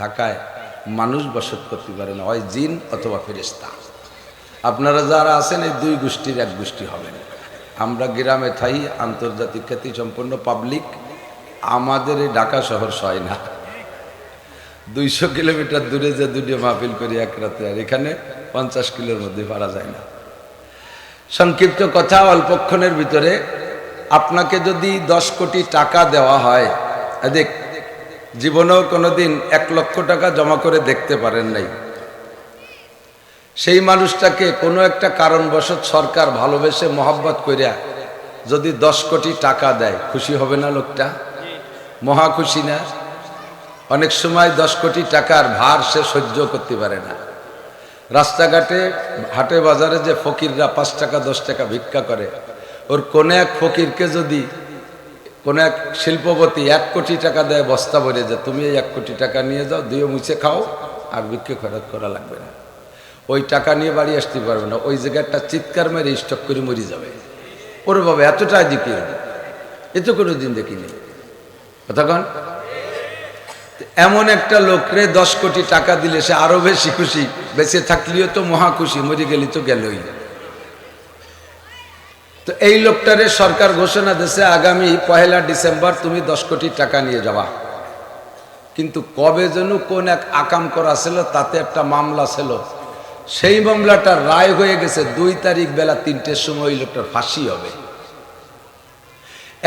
ঢাকায় মানুষ বসত করতে পারে না, হয় জিন অথবা ফেরেস্তা আপনারা যারা আছেন, এই দুই গোষ্ঠীর এক গোষ্ঠী হবেন। আমরা গ্রামে থাই, আন্তর্জাতিক খ্যাতি সম্পন্ন পাবলিক। আমাদের এই ঢাকা শহর সয় না। দুইশো কিলোমিটার দূরে যে দুটো মাহফিল করি এক রাতে, আর এখানে পঞ্চাশ কিলোর মধ্যে পারা যায় না। সংক্ষিপ্ত কথা, অল্পক্ষণের ভিতরে আপনাকে যদি দশ কোটি টাকা দেওয়া হয় দেখ জীবনেও কোনোদিন এক লক্ষ টাকা জমা করে দেখতে পারেন নাই। সেই মানুষটাকে কোনো একটা কারণবশত সরকার ভালোবেসে মহব্বত করিয়া যদি দশ কোটি টাকা দেয়, খুশি হবে না লোকটা? মহা খুশি না? অনেক সময় দশ কোটি টাকার ভার সে সহ্য করতে পারে না। রাস্তাঘাটে, হাটে বাজারে যে ফকিররা পাঁচ টাকা, দশ টাকা ভিক্ষা করে, ওর কোনো এক ফকিরকে যদি কোন এক শিল্পপতি এক কোটি টাকা দেয়, বস্তা ভরে যে তুমি এই এক কোটি টাকা নিয়ে যাও, দুয়ে মুছে খাও, আর ভিক্ষে খরচ করা লাগবে না। ওই টাকা নিয়ে বাড়ি আসতে পারবে না, ওই জায়গাটা চিৎকার মেরে স্টক করে মরি যাবে। ওর বাবা এতটা জিকির এ। তো কোনো দিন দেখিনি। কতক্ষণ এমন একটা লোকরে দশ কোটি টাকা দিলে সে আরও বেশি খুশি, বেঁচে থাকলেও তো মহা খুশি, মরে গেলি তো গেলই। তো এই লোকটারে সরকার ঘোষণা দিয়েছে, আগামী পহেলা ডিসেম্বর তুমি দশ কোটি টাকা নিয়ে যাবা। কিন্তু কবে যেন কোন এক আকাম করা ছিল, তাতে একটা মামলা ছিল। সেই মামলাটার রায় হয়ে গেছে, দুই তারিখ বেলা তিনটের সময় ওই লোকটার ফাঁসি হবে।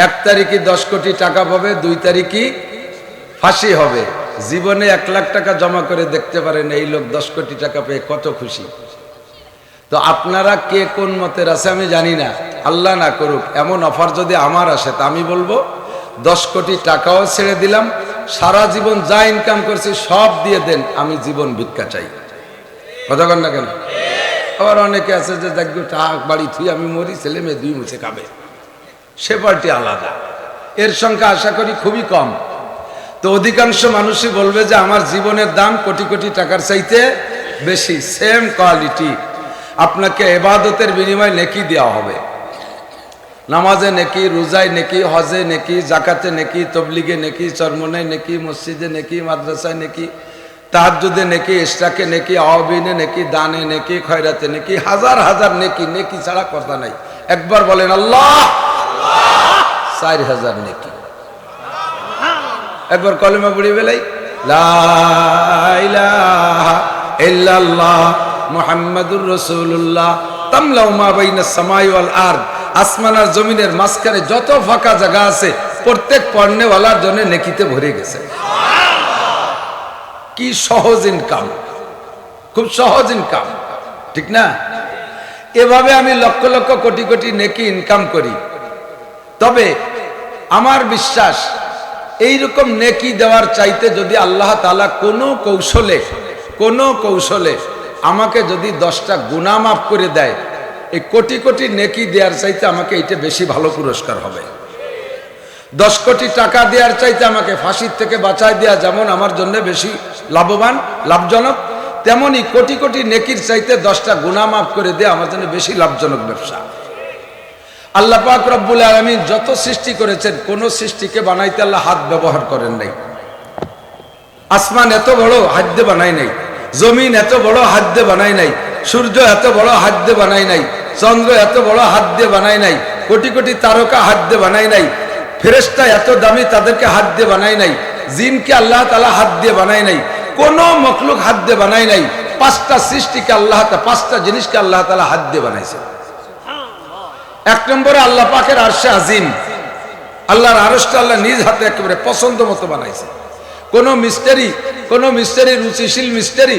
এক তারিখে দশ কোটি টাকা পাবে, দুই তারিখই ফাঁসি হবে। জীবনে এক লাখ টাকা জমা করে দেখতে পারেন, এই লোক দশ কোটি টাকা পেয়ে কত খুশি। তো আপনারা কে কোন মতের আছে আমি জানি না। আল্লাহ না করুক, এমন অফার যদি আমার আসে, তা আমি বলব, দশ কোটি টাকাও ছেড়ে দিলাম, সারা জীবন যা ইনকাম করছি সব দিয়ে দেন, আমি জীবন ভিক্ষা চাই। কথা কন না কেন? আবার অনেকে আছে যে দেখবে টাক বাড়ি থুই, আমি মরি, ছেলে মেয়ে দুই মুছে খাবে। সে পার্টি আলাদা। এর সংখ্যা আশা করি খুবই কম। তো অধিকাংশ মানুষই বলবে যে, আমার জীবনের দাম কোটি কোটি টাকার চাইতে বেশি। সেম কোয়ালিটি আপনাকে এবাদতের বিনিময়ে নেকি দেওয়া হবে। নামাজে নেকি, রোজায় নেকি, হজে নেকি, জাকাতে নেকি, তবলিগে নেকি চরমনে নেকি, মসজিদে নেকি, মাদ্রাসায় নেকি তাহাজুদে নেকি ইস্টাকে নেকি, আওয়াবিনে নেকি, দানে নেকি, খয়রাতে নেকি, হাজার হাজার নেকি নেকি ছাড়া কথা নাই। একবার বলেন, আল্লাহ! চার হাজার নেকি। একবার কলেমা পড়ি বেলাই মোহাম্মদুর রসুল্লাহ আসমান আর জমিনের মাঝখানে যত ফাঁকা জায়গা আছে প্রত্যেক পণ্যওয়ালার জন্য নেকিতে ভরে গেছে। কি সহজ ইনকাম খুব সহজ ইনকাম ঠিক না? এভাবে আমি লক্ষ লক্ষ কোটি কোটি নেকি ইনকাম করি। তবে আমার বিশ্বাস এইরকম নেকি দেওয়ার চাইতে যদি আল্লাহ তালা কোনো কৌশলে কোনো কৌশলে আমাকে যদি দশটা গুণা মাফ করে দেয়, এই কোটি কোটি নেকি দেওয়ার চাইতে আমাকে এটা বেশি ভালো পুরস্কার হবে। দশ কোটি টাকা দেওয়ার চাইতে আমাকে ফাঁসির থেকে বাঁচায় দেওয়া যেমন আমার জন্য বেশি লাভবান, লাভজনক তেমনই কোটি কোটি নেকির চাইতে দশটা গুণা মাফ করে দেওয়া আমার জন্য বেশি লাভজনক ব্যবসা। আল্লাহ পাক রব্বুল আলমী যত সৃষ্টি করেছেন, কোন সৃষ্টিকে বানাইতে আল্লাহ হাত ব্যবহার করেন নাই। আসমান এত বড় হাদ্য বানাই নাই। জমিন এত বড় হাত দিয়ে বানাই নাই, সূর্য এত বড় হাত দিয়ে বানাই নাই, চন্দ্র এত বড় হাত দিয়ে বানাই নাই, কোটি কোটি তারকা হাদ্য বানাই নাই ফেরেস্তা এত দামি তাদেরকে হাত দিয়ে বানাই নাই, জিনকে আল্লাহ তালা হাত দিয়ে বানাই নাই, কোন মখলুক হাত দিয়ে বানাই নাই, পাঁচটা সৃষ্টিকে আল্লাহ পাঁচটা জিনিসকে আল্লাহ তালা হাত দিয়ে বানাইছে এক নম্বরে আল্লাহ পাকের আরশে আজিম, আল্লাহর আরশটা আল্লাহ নিজ হাতে একেবারে পছন্দ মতো বানাইছে কোন মিস্টারি কোন মিস্টারি রুচিশীল মিস্টারি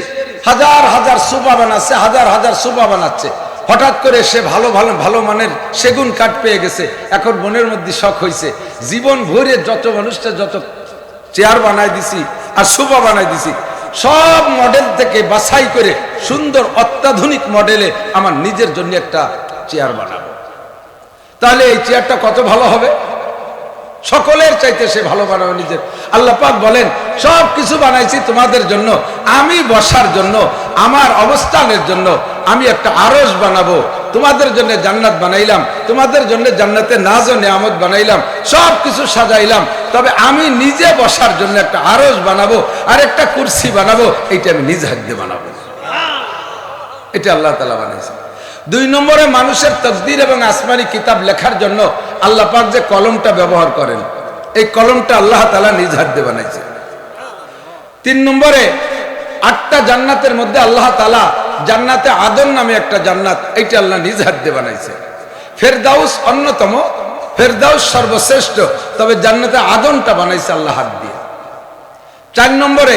হাজার হাজার সুপা বানাচ্ছে, হাজার হাজার সুপা বানাচ্ছে। হঠাৎ করে সে ভালো ভালো ভালো মানের সেগুন কাঠ পেয়ে গেছে। এখন মনের মধ্যে শখ হয়েছে জীবন ভরে যত মানুষটা যত চেয়ার বানাই দিছি আর সুপা বানাই দিছি, সব মডেল থেকে বাছাই করে সুন্দর অত্যাধুনিক মডেলে আমার নিজের জন্য একটা চেয়ার বানাবো। তাহলে এই চেয়ারটা কত ভালো হবে? সকলের চাইতে সে ভালো বানাবে নিজের। আল্লাহ পাক বলেন, সব কিছু বানাইছি তোমাদের জন্য, আমি বসার জন্য, আমার অবস্থানের জন্য, আমি একটা আরস বানাবো, তোমাদের জন্য জান্নাত বানাইলাম, তোমাদের জন্য জান্নাতে নাজ ও নিয়ামত বানাইলাম, সব কিছু সাজাইলাম, তবে আমি নিজে বসার জন্য একটা আরস বানাবো আর একটা কুর্সি বানাবো, এইটা আমি নিজ হাত দিয়ে বানাবো। এটা আল্লাহ তালা বানিয়েছে দুই নম্বরে মানুষের তকদির এবং আসমানি কিতাব লেখার জন্য আল্লাহ পাক যে কলমটা ব্যবহার করেন, এই কলমটা আল্লাহ তালা নিজ হাত বানাইছে। তিন নম্বরে আটটা জান্নাতের মধ্যে আল্লাহ তালা জান্নাতে আদম নামে একটা জান্নাত, এইটা আল্লাহ নিজ হাত বানাইছে। ফেরদাউস অন্যতম, ফেরদাউস সর্বশ্রেষ্ঠ, তবে জান্নাতে আদমটা বানাইছে আল্লাহ হাত দিয়ে। চার নম্বরে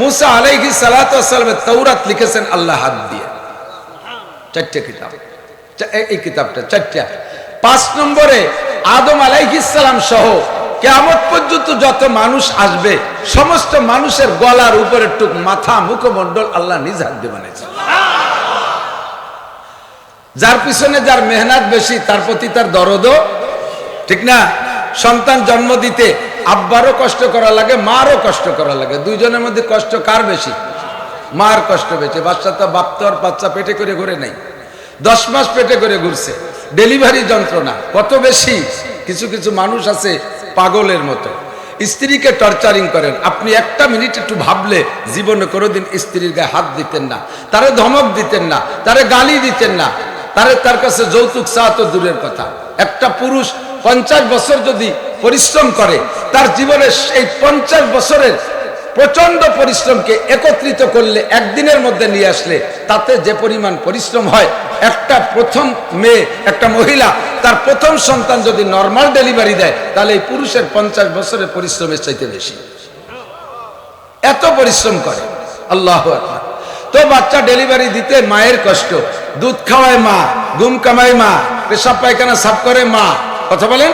মুসা আলাইহি সালাতামের তৌরাত লিখেছেন আল্লাহ হাত দিয়ে। চারটে কিতাব। এই- কিতাবটা চারটা। পাঁচ নম্বরে আদম আলাইহিসালাম সহ কেমন পর্যন্ত যত মানুষ আসবে, সমস্ত মানুষের গলার উপরে টুক মাথা মুখমণ্ডল আল্লাহ নিজ হাত দিয়ে বানিয়েছে যার পিছনে যার মেহনত বেশি, তার প্রতি তার দরদও ঠিক না? সন্তান জন্ম দিতে আব্বারও কষ্ট করা লাগে, মারও কষ্ট করা লাগে। দুইজনের মধ্যে কষ্ট কার বেশি? মার কষ্ট বেশি বাচ্চা তো বাপ তো আর বাচ্চা পেটে করে ঘুরে নাই। দশ মাস পেটে করে ঘুরছে, ডেলিভারি যন্ত্রণা, কত বেশি? কিছু কিছু মানুষ আছে পাগলের মতো। স্ত্রীকে টর্চারিং করেন, আপনি একটা মিনিট একটু ভাবলে জীবনে কোনোদিন স্ত্রীর গায়ে হাত দিতেন না, তারে ধমক দিতেন না, তারে গালি দিতেন না, তারে তার কাছে যৌতুক চাওয়া তো দূরের কথা। একটা পুরুষ পঞ্চাশ বছর যদি পরিশ্রম করে, তার জীবনের এই পঞ্চাশ বছরের প্রচণ্ড পরিশ্রমকে একত্রিত করলে একদিনের মধ্যে নিয়ে আসলে তাতে যে পরিমাণ পরিশ্রম হয়, একটা প্রথম মেয়ে, একটা মহিলা, তার প্রথম সন্তান যদি নর্মাল ডেলিভারি দেয়, তাহলে এই পুরুষের পঞ্চাশ বছরের পরিশ্রমের চাইতে বেশি। এত পরিশ্রম করে। আল্লাহ তো বাচ্চা ডেলিভারি দিতে মায়ের কষ্ট। দুধ খাওয়ায় মা, ঘুম কামায় মা, পেশাব পায়খানা সাফ করে মা, কথা বলেন?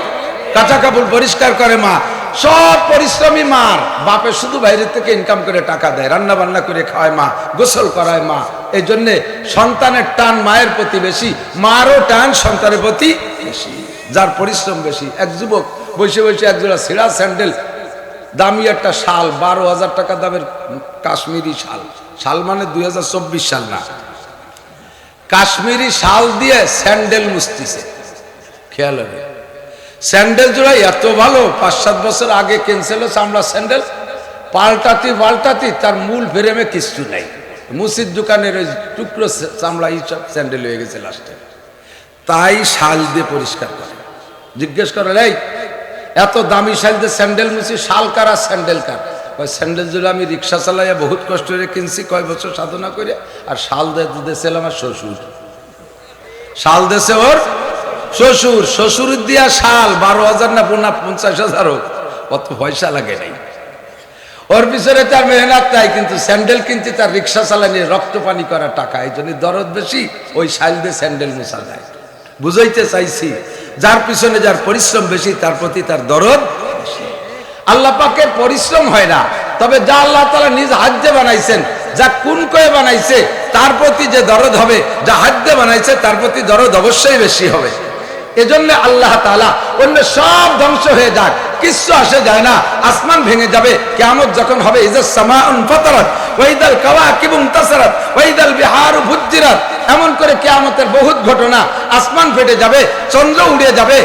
কাঁচা কাপড় পরিষ্কার করে মা। সব পরিশ্রমী মার। বাপে শুধু বাইরে থেকে ইনকাম করে টাকা দেয় রান্না বান্না করে খাওয়ায় মা, গোসল করায় মা। এই জন্যে সন্তানের টান মায়ের প্রতি বেশি, মারও টান সন্তানের প্রতি বেশি। যার পরিশ্রম বেশি, এক যুবক বসে বসে একজোড়া ছিঁড়া স্যান্ডেল, দামি একটা শাল, বারো হাজার টাকা দামের কাশ্মীরি শাল। শাল মানে দুই হাজার চব্বিশ সাল না। কাশ্মীরি শাল দিয়ে স্যান্ডেল মুছতিছে। খেয়াল হবে। স্যান্ডেল জোড়া এত ভালো, পাঁচ সাত বছর আগে ক্যান্সেল চামড়া স্যান্ডেল পাল্টাতি পাল্টাতি, তার মূল ফ্রেমে কিছু নাই। মুসিদ দোকানের ওই টুকরো চামড়া এইসব স্যান্ডেল হয়ে গেছে লাস্টে। তাই শাল দিয়ে পরিষ্কার করে। জিজ্ঞেস করে, এই, এত দামি শাল দিয়ে স্যান্ডেল মুছি, শাল কার আর স্যান্ডেল কার? ওই স্যান্ডেল জুড়ে আমি রিক্সা চালাইয়া বহুত কষ্ট করে কিনছি, কয় বছর সাধনা করে আর শাল দিয়ে দিয়েছিল আমার শ্বশুর। শাল দেশে ওর শ্বশুর শ্বশুর দিয়া শাল, বারো হাজার না পোনা পঞ্চাশ হাজার হোক। অত পয়সা লাগে নাই। ওর পিছনে তার মেহনত নাই, কিন্তু স্যান্ডেল কিনতে তার রিক্সা চালানি, রক্ত পানি করা টাকা, এই জন্য দরদ বেশি, ওই শাল দিয়ে স্যান্ডেল মোছা যায় বুঝাইতে চাইছি, যার পিছনে যার পরিশ্রম বেশি, তার প্রতি তার দরদ। আল্লাহ পাকের পরিশ্রম হয় না, তবে যা আল্লাহ তালা নিজ হাজ্যে বানাইছেন, যা কোন কয়ে বানাইছে, তার প্রতি যে দরদ হবে, যা হাজ্যে বানাইছে, তার প্রতি দরদ অবশ্যই বেশি হবে। এজন্য আল্লাহ তালা অন্য সব ধ্বংস হয়ে যাক, কিচ্ছু আসে যায় না, আসমান ভেঙে যাবে। কেমন যখন হবে ফাতারাত ওয়াইদাল কাওয়াকিবুম তাসারাত ওয়াইদাল বিহারু ভুজ্জিরাত এমন করে কেয়ামতের বহুত ঘটনা, আসমান ফেটে যাবে, চন্দ্র উড়ে যাবে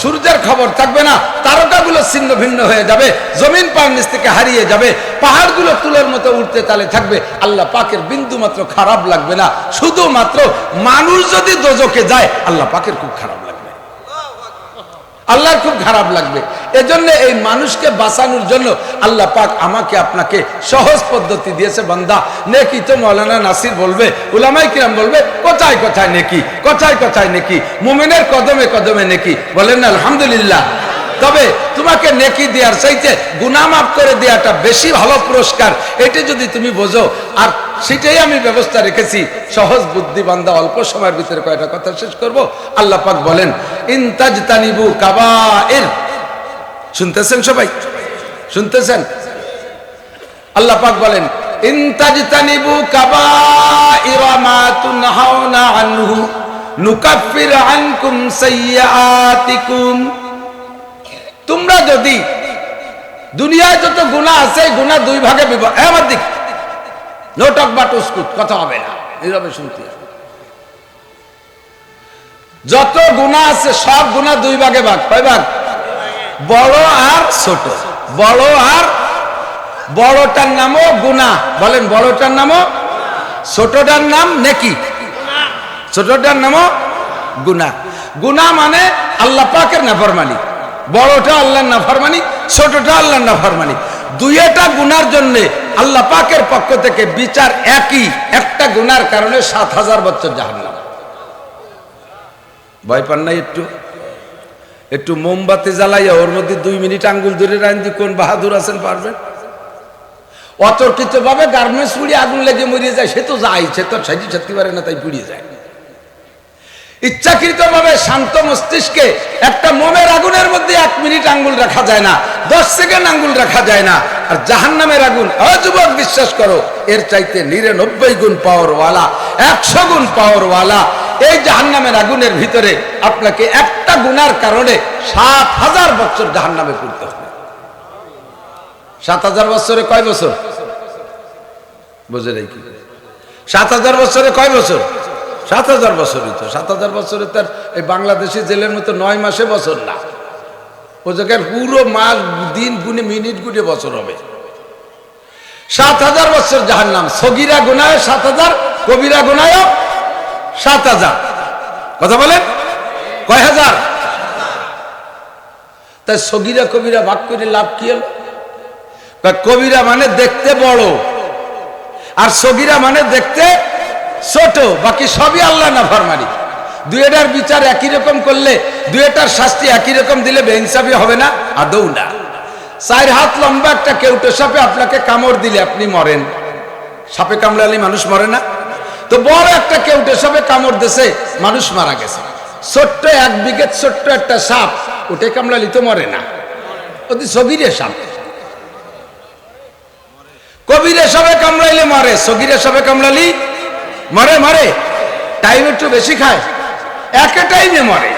সূর্যের খবর থাকবে না, তারকাগুলো ছিন্ন ভিন্ন হয়ে যাবে, জমিন পার নিচ থেকে হারিয়ে যাবে, পাহাড়গুলো তুলোর মতো উঠতে তালে থাকবে, আল্লাহ পাকের বিন্দু মাত্র খারাপ লাগবে না। শুধুমাত্র মানুষ যদি দোজকে যায়, আল্লাহ পাকের খুব খারাপ আল্লাহর খুব খারাপ লাগবে। এজন্য এই মানুষকে বাঁচানোর জন্য আল্লাহ পাক আমাকে আপনাকে সহজ পদ্ধতি দিয়েছে, বান্দা। নেকি তো মৌলানা নাসির বলবে উলামাই কিরাম বলবে, কোথায় কোথায় নেকি? কোথায় কোথায় নেকি? মুমিনের কদমে কদমে নেকি? বলেন, আলহামদুলিল্লাহ। তবে তোমাকে নেকি দেওয়ার চাইতে গুনাহ মাফ করে দেওয়াটা বেশি ভালো পুরস্কার। এটা যদি তুমি বোঝো, আর সেটাই আমি ব্যবস্থা রেখেছি। সহজ বুদ্ধি বান্দা অল্প সময়ের ভিতরে কয়টা কথা শেষ করব? আল্লাহ পাক বলেন ইনতাজ তানিবু কাবায়ের শুনতেছেন সবাই? শুনতেছেন? আল্লাহ পাক বলেন ইনতাজ তানিবু কাবাইর মা তুনহাউনা আনহু, নুকাফির আনকুম সাইয়্যাতিকুম তোমরা যদি দুনিয়ায় যত গুণা আছে গুণা দুই ভাগে আমার দিক। বা টুসকুট কথা হবে না। নীরবে শুনতে যত গুণা আছে, সব গুণা দুই ভাগে ভাগ। কয় ভাগ? বড় আর ছোট। বড় আর বড়টার নামও গুণা বলেন, বড়টার নামও ছোটটার নাম নেকি? ছোটটার নামও গুণা গুণা মানে আল্লাহ পাকের নাফরমানি। বড়টা আল্লাহর নাফরমানি ছোটটা আল্লাহ আল্লাহর নাফরমানি দুইটা গুনার জন্য আল্লাহ পাকের পক্ষ থেকে বিচার একই, একটা গুনার কারণে সাত হাজার বছর জাহান্নাম। ভয় পান নাই একটু? একটু মোমবাতি জ্বালাইয়া ওর মধ্যে দুই মিনিট আঙ্গুল ধরে রাখি কোন বাহাদুর আছেন পারবেন? অতর্কিত ভাবে গার্মেন্টস পুড়ি আগুন লেগে মরিয়ে যায়, সে তো যায় সে তো সাজি ছাড়তে পারে না, তাই পুড়িয়ে যায়। ইচ্ছাকৃত ভাবে শান্ত মস্তিষ্কে একটা মোমের আগুনের মধ্যে এক মিনিট আঙ্গুল রাখা যায় না, দশ সেকেন্ড আঙ্গুল রাখা যায় না, আর জাহান নামের আগুন অযুবক বিশ্বাস করো, এর চাইতে নিরানব্বই গুণ পাওয়ার ওয়ালা একশো গুণ পাওয়ার ওয়ালা এই জাহান নামের আগুনের ভিতরে আপনাকে একটা গুনার কারণে সাত হাজার বছর জাহান নামে পড়তে হবে। সাত হাজার বছরে কয় বছর? বোঝে কি? সাত হাজার বছরে কয় বছর? সাত হাজার বছরই তো, সাত হাজার বছরে তার এই বাংলাদেশি জেলের মতো নয় মাসে বছর না। ও জায়গায় পুরো মাস, দিন গুনে, মিনিট গুনে বছর হবে। সাত হাজার বছর যাহার নাম সগিরা গুনায় সাত হাজার, কবিরা গুনায় সাত হাজার। কথা বলেন? কয় হাজার তাই সগিরা, কবিরা ভাগ করে লাভ কি হলো? কবিরা মানে দেখতে বড়, আর সগিরা মানে দেখতে ছোট, বাকি সবই আল্লাহ না ফরমানি দুয়েটার বিচার একই রকম করলে দুয়েটার শাস্তি একই রকম দিলে বেইনসাফি হবে না? আদৌ না। চার হাত লম্বা একটা কেউটো সাপে আপনাকে কামড় দিলে আপনি মরেন। সাপে কামড়ালে মানুষ মরে না? তো বড় একটা কেউটে সাপে কামড় দিছে, মানুষ মারা গেছে। ছোট্ট এক বিঘে ছোট্ট একটা সাপ, ওটে কামড়ালি তো মরে না। অতি সগিরে সাপ। কবিরে সবে কামড়াইলে মরে, সগিরে সবে কামড়ালি মরে মরে। টাইম একটু বেশি খায়। একে টাইমে মরে।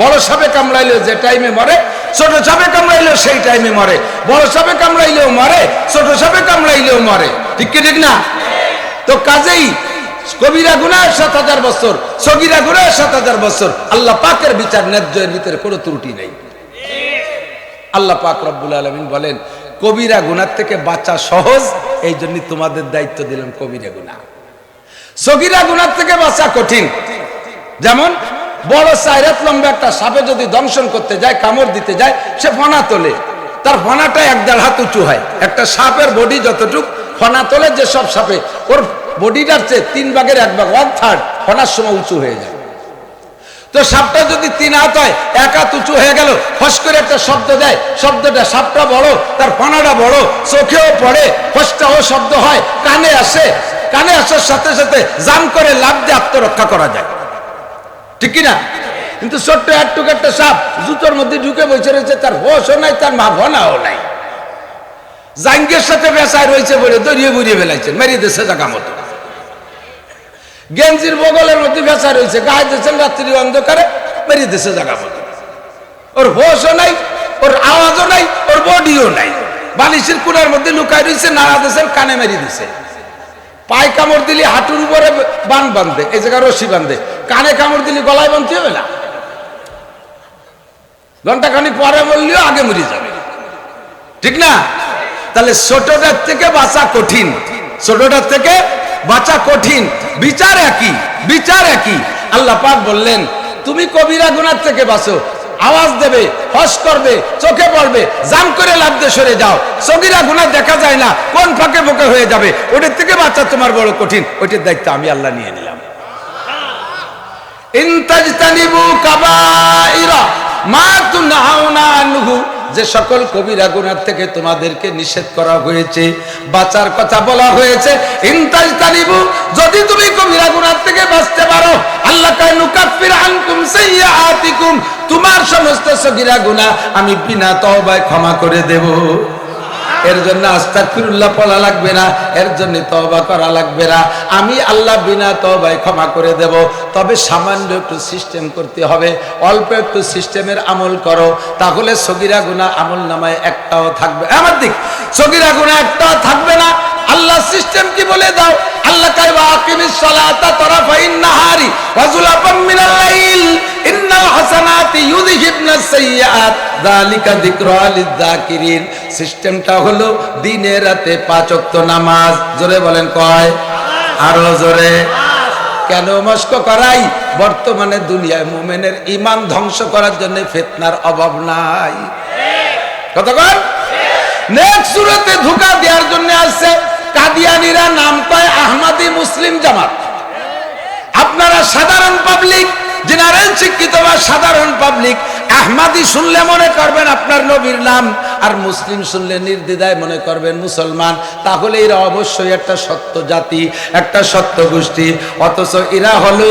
বড় সাপে কামড়াইলেও যে টাইমে মরে, ছোট সাপে কামড়াইলেও সেই টাইমে মরে। বড় সাপে কামড়াইলেও মরে, ছোট সাপে কামড়াইলেও মরে। ঠিক কি, ঠিক না? তো কাজেই কবিরা গুনায় সাত হাজার বছর, সগিরা গুনায় সাত হাজার বছর। আল্লাহ পাকের বিচার ন্যায্যের ভিতরে কোনো ত্রুটি নেই। আল্লাহ পাক রব্বুল আলমিন বলেন, কবিরা গুনার থেকে বাঁচা সহজ এই জন্য তোমাদের দায়িত্ব দিলাম কবিরা গুনা সগিরা গুনার থেকে বাঁচা কঠিন। যেমন, বড় সাইরাত লম্বা একটা সাপে যদি দংশন করতে যায়, কামড় দিতে যায়, সে ফনা তোলে। তার ফনাটা এক দেড় হাত উঁচু হয়। একটা সাপের বডি যতটুক ফনা তোলে, যে সব সাপে, ওর বডিটার চেয়ে তিন ভাগের এক ভাগ ওয়ান থার্ড ফনার সময় উঁচু হয়ে যায়। তো সাপটা যদি তিন হাত হয়, এক হাত উঁচু হয়ে গেল ফস করে একটা শব্দ দেয়। শব্দটা সাপটা বড়, তার পানাটা বড়, চোখেও পড়ে ফসটাও শব্দ হয়, কানে আসে। কানে আসার সাথে সাথে জাম করে লাভ দিয়ে আত্মরক্ষা করা যায়। ঠিক কিনা? কিন্তু ছোট্ট একটুক একটা সাপ জুতোর মধ্যে ঢুকে বসে রয়েছে, তার হোশও নাই, তার মা ভনাও নাই। জাঙ্গের সাথে বেসায় রয়েছে বলে দড়িয়ে বুড়িয়ে ফেলাইছেন, মেরিয়ে দেশে জায়গা মতো। গেঞ্জির বগলের মধ্যে ভেসা রয়েছে, গায়ে দিয়েছেন রাত্রি অন্ধকারে বেরিয়ে দিয়েছে জায়গা মতো। ওর হোশও নাই, ওর আওয়াজও নাই, ওর বডিও নাই। বালিশের কুড়ার মধ্যে লুকায় রয়েছে, নাড়া দিয়েছেন, কানে মেরিয়ে দিছে পায়ে কামড় দিলে হাঁটুর উপরে বান বাঁধে, এই জায়গায় রশি বাঁধে। কানে কামড় দিলে গলায় বাঁধতে হবে না? ঘণ্টা খানি পরে বললেও আগে মরে যাবে। ঠিক না? তাহলে ছোটটার থেকে বাঁচা কঠিন। ছোটটার থেকে বাঁচা কঠিন। বিচার একই বিচার একই। আল্লাহ পাক বললেন, তুমি কবিরা গুনার থেকে বাঁচো আওয়াজ দেবে, হস করবে, চোখে পড়বে, জাম করে দিয়ে সরে যাও। সগিরা গুনা দেখা যায় না, কোন ফাঁকে ফোঁকে হয়ে যাবে? ওটার থেকে বাঁচা তোমার বড় কঠিন, ওইটার দায়িত্ব আমি আল্লাহ নিয়ে নিলাম। যে সকল কবিরা গুনার থেকে তোমাদেরকে নিষেধ করা হয়েছে, বাঁচার কথা বলা হয়েছে। যদি তুমি কবিরা গুনার থেকে বাঁচতে পারো তোমার সমস্ত সগিরা আমি বিনা ক্ষমা করে দেব। এর জন্য লাগবে না, এর জন্য করা লাগবে না। আমি আল্লাহ বিনা তওবায় ক্ষমা করে দেব। তবে সামান্য একটু সিস্টেম করতে হবে, অল্প একটু সিস্টেমের আমল করো, তাহলে সগিরা গুনাহ আমল নামায় একটাও থাকবে। আমার দিক, সগিরা গুনাহ একটাও থাকবে না। আল্লাহ সিস্টেম কি বলে দাও? আল্লাহ সিস্টেমটা হলো দিনে রাতে পাঁচ ওয়াক্ত নামাজ। জোরে বলেন কয়? আরও জোরে। কেন মস্ক করাই? বর্তমানে দুনিয়ায় মোমেনের ইমান ধ্বংস করার জন্য ফেতনার অভাব নাই। কতক্ষণ ধোকা দেওয়ার জন্য আসছে। কাদিয়ানিরা নাম কয় আহমাদি মুসলিম জামাত। আপনারা সাধারণ পাবলিক জেনারেল শিক্ষিত বা সাধারণ পাবলিক আহমাদি শুনলে মনে করবেন আপনার নবীর নাম, আর মুসলিম শুনলে নির্দ্বিধায় মনে করবেন মুসলমান। তাহলে এরা অবশ্যই একটা সত্য জাতি, একটা সত্য গোষ্ঠী। অথচ এরা হলো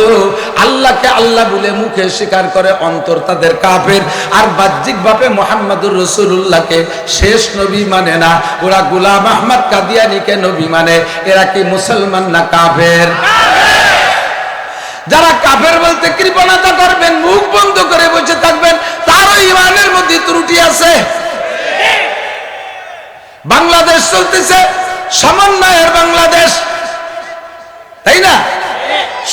আল্লাহকে আল্লাহ বলে মুখে স্বীকার করে অন্তর তাদের কাফের আর বাহ্যিক ভাবে মোহাম্মদুর রসুল্লাহকে শেষ নবী মানে না। ওরা গুলাম আহমদ কাদিয়ানিকে নবী মানে। এরা কি মুসলমান না কাফের? যারা কাফের বলতে কৃপণতা করবেন, মুখ বন্ধ করে বসে থাকবেন, তারও ইমানের মধ্যে ত্রুটি আছে। বাংলাদেশ চলতেছে সমন্বয়ের বাংলাদেশ। তাই না?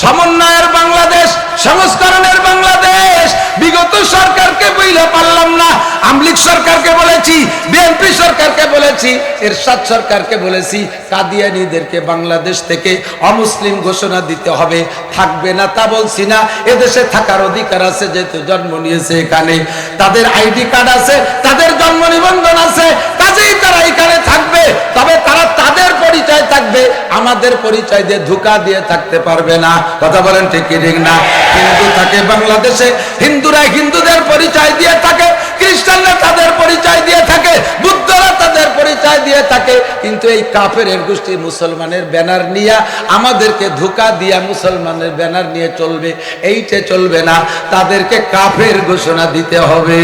সমন্বয়ের বাংলাদেশ সংস্করণের বাংলাদেশ। বিগত সরকারকে বইলে পারলাম না। আমলিক সরকারকে বলেছি, বিএনপি সরকারকে বলেছি, এরশাদ সরকারকে বলেছি, কাদিয়ানিদেরকে বাংলাদেশ থেকে অমুসলিম ঘোষণা দিতে হবে। থাকবে না তা বলছি না। এদেশে থাকার অধিকার আছে, যেহেতু জন্ম নিয়েছে এখানে। তাদের আইডি কার্ড আছে, তাদের জন্ম নিবন্ধন আছে। কাজেই তারা এখানে থাকবে। তবে তারা তাদের পরিচয় থাকবে, আমাদের পরিচয় দিয়ে ধোকা দিয়ে থাকতে পারবে না। কথা বলেন ঠিক ঠিক না? হিন্দু থাকে বাংলাদেশে, হিন্দুরা হিন্দুদের পরিচয় দিয়ে থাকে, খ্রিস্টানরা তাদের পরিচয় দিয়ে থাকে, বুদ্ধরা তাদের পরিচয় দিয়ে থাকে, কিন্তু এই কাফের গোষ্ঠী মুসলমানের ব্যানার নিয়ে আমাদেরকে ধোকা দিয়া মুসলমানের ব্যানার নিয়ে চলবে, এইটা চলবে না, তাদেরকে কাফের ঘোষণা দিতে হবে।